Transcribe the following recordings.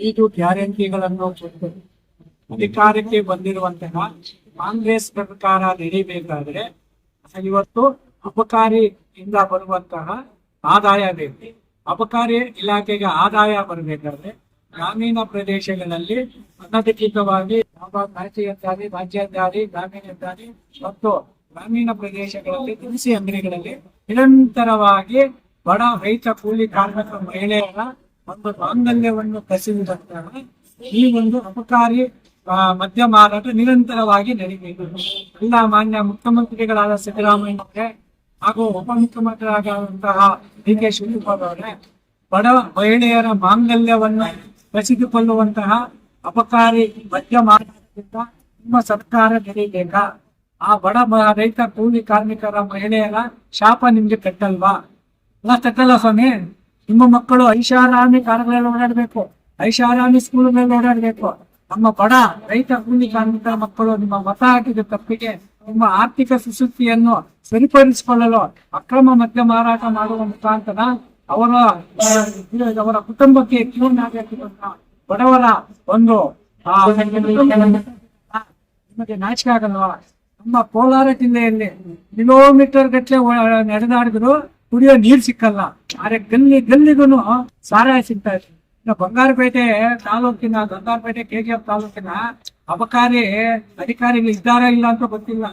ಐದು ಗ್ಯಾರಂಟಿಗಳನ್ನು ಅಧಿಕಾರಕ್ಕೆ ಬಂದಿರುವಂತಹ ಕಾಂಗ್ರೆಸ್ ಸರ್ಕಾರ ನಡೀಬೇಕಾದ್ರೆ ಇವತ್ತು ಅಬಕಾರಿಯಿಂದ ಬರುವಂತಹ ಆದಾಯ ಬೇಕು. ಅಬಕಾರಿ ಇಲಾಖೆಗೆ ಆದಾಯ ಬರಬೇಕಾದ್ರೆ ಗ್ರಾಮೀಣ ಪ್ರದೇಶಗಳಲ್ಲಿ ಅನಧಿಕೃತವಾಗಿ ಯಾವ ರಾಜ್ಯಾಧಿಕಾರಿ ಗ್ರಾಮೀಣ ಗ್ರಾಮೀಣದ್ದಾಗಿ ಮತ್ತು ಗ್ರಾಮೀಣ ಪ್ರದೇಶಗಳಲ್ಲಿ ದಿನಸಿ ಅಂಗಡಿಗಳಲ್ಲಿ ನಿರಂತರವಾಗಿ ಬಡ ರೈತ ಕೂಲಿ ಕಾರ್ಮಿಕ ಮಹಿಳೆಯರ ಒಂದು ಮಾಂಗಲ್ಯವನ್ನು ಕಸಿದಂತಹ ಈ ಒಂದು ಅಪಕಾರಿ ಮದ್ಯ ಮಾರಾಟ ನಿರಂತರವಾಗಿ ನಡೀಬೇಕು ಎಲ್ಲ ಮಾನ್ಯ ಮುಖ್ಯಮಂತ್ರಿಗಳಾದ ಸಿದ್ದರಾಮಯ್ಯ ಹಾಗೂ ಉಪಮುಖ್ಯಮಂತ್ರಿಯಾದಂತಹ ಡಿ ಕೆ ಶಿವಕುಮಾರ್ ಅವರೇ, ಬಡ ಮಹಿಳೆಯರ ಮಾಂಗಲ್ಯವನ್ನು ಕಸಿದುಕೊಳ್ಳುವಂತಹ ಅಪಕಾರಿ ಮದ್ಯ ಮಾರಾಟದಿಂದ ನಿಮ್ಮ ಸರ್ಕಾರ ನಡೀಬೇಕಾ ಆ ಬಡ ರೈತ ಕೂಲಿ ಕಾರ್ಮಿಕರ ಮಹಿಳೆಯರ ಶಾಪ ನಿಮ್ಗೆ ಕಟ್ಟಲ್ವಾ? ಅಲ್ಲ ತಟ್ಟಲ್ಲ ಸ್ವಾಮಿ. ನಿಮ್ಮ ಮಕ್ಕಳು ಐಷಾರಾಮಿ ಕಾರುಗಳಲ್ಲಿ ಓಡಾಡ್ಬೇಕು. ಐಷಾರಾಮಿ ಸ್ಕೂಲ್ಗಳಲ್ಲಿ ಓಡಾಡ್ಬೇಕು. ನಮ್ಮ ಬಡ ರೈತ ಕೂಲಿ ಕಾರ್ಮಿಕರ ಮಕ್ಕಳು ನಿಮ್ಮ ಮತ ಹಾಕಿದ ತಪ್ಪಿಗೆ ನಿಮ್ಮ ಆರ್ಥಿಕ ಸುಸ್ಥಿತಿಯನ್ನು ಸರಿಪಡಿಸಿಕೊಳ್ಳಲು ಅಕ್ರಮ ಮದ್ಯ ಮಾರಾಟ ಮಾಡುವ ಮುಖಾಂತರ ಅವರ ಅವರ ಕುಟುಂಬಕ್ಕೆ ಜೀವನಾಗಬೇಕಂತ ಬಡವರ ಒಂದು ನಿಮಗೆ ನಾಚಿಕೆ ಆಗಲ್ವಾ? ನಮ್ಮ ಕೋಲಾರ ಜಿಲ್ಲೆಯಲ್ಲಿ ಕಿಲೋಮೀಟರ್ ಗಟ್ಟಲೆ ನಡೆದಾಡಿದ್ರು. ಕುಡಿಯೋ ನೀರ್ ಸಿಕ್ಕಲ್ಲ. ಆದ್ರೆ ಗಲ್ಲಿ ಗಲ್ಲಿಗೂ ಸಾರಾಯ ಸಿಗ್ತಾ ಇದೆ. ಬಂಗಾರಪೇಟೆ ತಾಲೂಕಿನ ಬಂಗಾರಪೇಟೆ ಕೆಜಿಎಫ್ ತಾಲೂಕಿನ ಅಬಕಾರಿ ಅಧಿಕಾರಿಗಳು ಇದ್ದಾರಾ ಇಲ್ಲ ಅಂತ ಗೊತ್ತಿಲ್ಲ.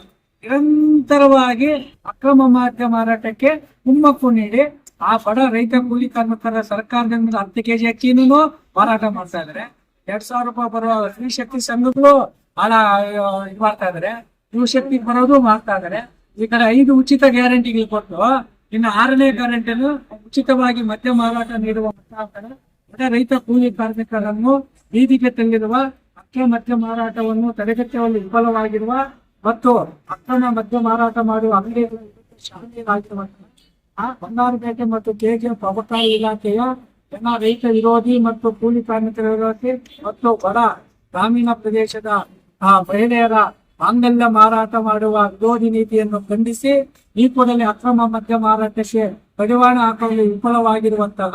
ನಿರಂತರವಾಗಿ ಅಕ್ರಮ ಮಾಧ್ಯ ಮಾರಾಟಕ್ಕೆ ಕುಮ್ಮಕ್ಕು ನೀಡಿ ಆ ಬಡ ರೈತ ಕೂಲಿ ಕಾರ್ಮಿಕರ ಸರ್ಕಾರದಿಂದ ಹತ್ತು ಕೆಜಿ ಅಕ್ಕಿನೂ ಮಾರಾಟ ಮಾಡ್ತಾ ಇದಾರೆ. ಎರಡ್ ಸಾವಿರ ರೂಪಾಯಿ ಬರುವ ಸ್ತ್ರೀ ಶಕ್ತಿ ಸಂಘಗಳು ಹಣ ಇದು ಮಾಡ್ತಾ ಇದಾರೆ. ಶಕ್ತಿ ಬರೋದು ಮಾಡ್ತಾ ಇದಾರೆ. ಈ ಕಡೆ ಐದು ಉಚಿತ ಗ್ಯಾರಂಟಿಗಳು ಕೊಟ್ಟು ಇನ್ನು ಆರನೇ ಗ್ಯಾರಂಟಿಯನ್ನು ಉಚಿತವಾಗಿ ಮದ್ಯ ಮಾರಾಟ ನೀಡುವ ಬಡ ರೈತ ಕೂಲಿ ಕಾರ್ಮಿಕರನ್ನು ಬೀದಿಗೆ ತಂದಿರುವ ಅಕ್ಕಿ ಮದ್ಯ ಮಾರಾಟವನ್ನು ತಡೆಗಟ್ಟುವಲ್ಲಿ ವಿಫಲವಾಗಿರುವ ಮತ್ತು ಅಕ್ರಮ ಮದ್ಯ ಮಾರಾಟ ಮಾಡುವ ಅಂಗಡಿಗಳು ಶಾಲೆಯಾಗಿರುವಂತಹ ಆ ಬಂಗಾರಪೇಟೆ ಮತ್ತು ಕೆಜಿಎಫ್ ಅಬಕಾರಿ ಇಲಾಖೆಯ ಜನ ರೈತ ವಿರೋಧಿ ಮತ್ತು ಕೂಲಿ ಕಾರ್ಮಿಕರ ಮತ್ತು ಬಡ ಗ್ರಾಮೀಣ ಪ್ರದೇಶದ ಆ ಮಹಿಳೆಯರ ಮಾಂಗಲ್ಯ ಮಾರಾಟ ಮಾಡುವ ವಿರೋಧಿ ನೀತಿಯನ್ನು ಖಂಡಿಸಿ ಈ ಕೂಡಲೇ ಅಕ್ರಮ ಮದ್ಯ ಮಾರಾಟಕ್ಕೆ ಕಡಿವಾಣ ಹಾಕಲು ವಿಫಲವಾಗಿರುವಂತಹ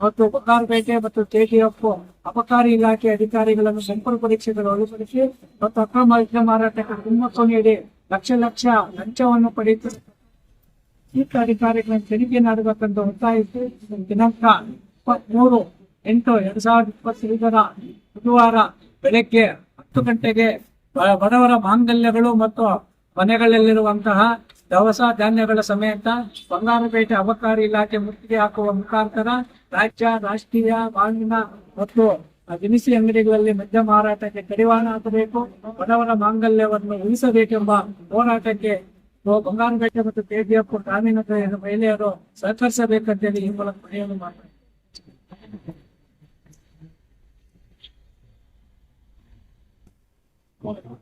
ಮತ್ತು ಬಂಗಾರಪೇಟೆ ಮತ್ತು ಕೆಟಿಎಫ್ ಅಬಕಾರಿ ಇಲಾಖೆ ಅಧಿಕಾರಿಗಳನ್ನು ಸಂಪರ್ಕ ಪರೀಕ್ಷೆಗಳು ಒಳಪಡಿಸಿ ಮತ್ತು ಅಕ್ರಮ ಮದ್ಯ ಮಾರಾಟಕ್ಕೆ ಕುಮ್ಮಕ್ಕು ನೀಡಿ ಲಕ್ಷ ಲಕ್ಷ ಲಂಚವನ್ನು ಪಡೆಯುತ್ತಿರುವ ಈ ಅಧಿಕಾರಿಗಳನ್ನು ತೆರಿಗೆ ಮಾಡಬೇಕೆಂದು ಒತ್ತಾಯಿಸಿ ದಿನಾಂಕ ಇಪ್ಪತ್ಮೂರು, ಎಂಟು, ಎರಡ್ ಸಾವಿರದ ಇಪ್ಪತ್ತೈದರ ಬುಧವಾರ ಬೆಳಗ್ಗೆ ಹತ್ತು ಗಂಟೆಗೆ ಬಡವರ ಮಾಂಗಲ್ಯಗಳು ಮತ್ತು ಮನೆಗಳಲ್ಲಿರುವಂತಹ ದವಸ ಧಾನ್ಯಗಳ ಸಮೇತ ಬಂಗಾರಪೇಟೆ ಅಬಕಾರಿ ಇಲಾಖೆ ಮುತ್ತಿಗೆ ಹಾಕುವ ಮುಖಾಂತರ ರಾಜ್ಯ, ರಾಷ್ಟ್ರೀಯ ಮಾವಿನ ಮತ್ತು ದಿನಸಿ ಅಂಗಡಿಗಳಲ್ಲಿ ಮದ್ಯ ಮಾರಾಟಕ್ಕೆ ಕಡಿವಾಣ ಹಾಕಬೇಕು. ಬಡವರ ಮಾಂಗಲ್ಯವನ್ನು ಉಳಿಸಬೇಕೆಂಬ ಹೋರಾಟಕ್ಕೆ ಬಂಗಾರಪೇಟೆ ಮತ್ತು ಕೆಜಿಎಫ್ ಗ್ರಾಮೀಣ ಮಹಿಳೆಯರು ಸಹಕರಿಸಬೇಕಂತೇಳಿ ಈ ಮೂಲಕ ಮನೆಯನ್ನು ಮಾಡ್ತಾರೆ Wonderful.